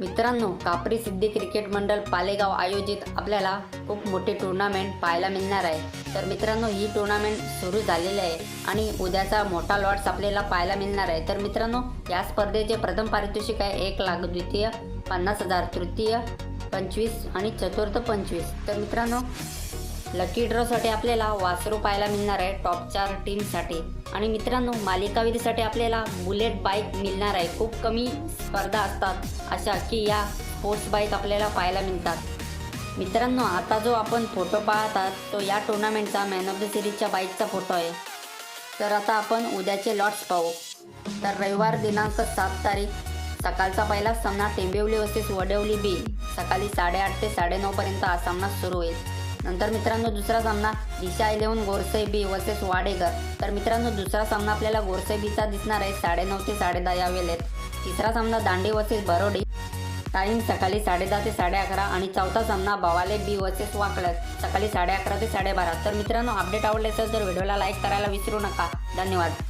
मित्रांनो कापरी सिद्धी क्रिकेट मंडळ पालेगाव आयोजित आपल्याला खूप मोठी टुर्नामेंट पाहायला मिळणार आहे. तर मित्रांनो ही टुर्नामेंट सुरू झालेली आहे आणि उद्याचा मोठा लॉट्स आपल्याला पाहायला मिळणार आहे. तर मित्रांनो या स्पर्धेचे प्रथम पारितोषिक आहे एक लाख द्वितीय पन्नास हजार तृतीय पंचवीस आणि चतुर्थ पंचवीस. तर मित्रांनो लकी ड्रॉसाठी आपल्याला वासरू पाहायला मिळणार आहे टॉप चार टीमसाठी आणि मित्रांनो मालिकावीरीसाठी आपल्याला बुलेट बाईक मिळणार आहे. खूप कमी स्पर्धा असतात अशा की या स्पोर्ट्स बाईक आपल्याला पाहायला मिळतात. मित्रांनो आता जो आपण फोटो पाहतात तो या टुर्नामेंटचा मॅन ऑफ द सिरीजच्या बाईकचा फोटो आहे. तर आता आपण उद्याचे लॉट्स पाहू. तर रविवार दिनांक सात तारीख सकाळचा पहिला सामना टेंबिवली वर्सेस वडवली बी सकाळी साडेआठ ते साडेनऊपर्यंत हा सामना सुरू होईल. नंतर मित्रांनो दुसरा सामना दिशा इलेव्हन गोरसेबी वर्सेस वाडेकर. तर मित्रांनो दुसरा सामना आपल्याला गोरसेबीचा दिसणार आहे साडेनऊ ते साडेदहा या वेळेत. तिसरा सामना दांडी वर्सेस बरोडी. टाईम सकाळी साडेदहा ते साडे अकरा आणि चौथा सामना बवाले बी वर्सेस वाकळत सकाळी साडे अकरा ते साडेबारा. तर मित्रांनो अपडेट आवडले असेल तर व्हिडिओला लाईक करायला विसरू नका. धन्यवाद.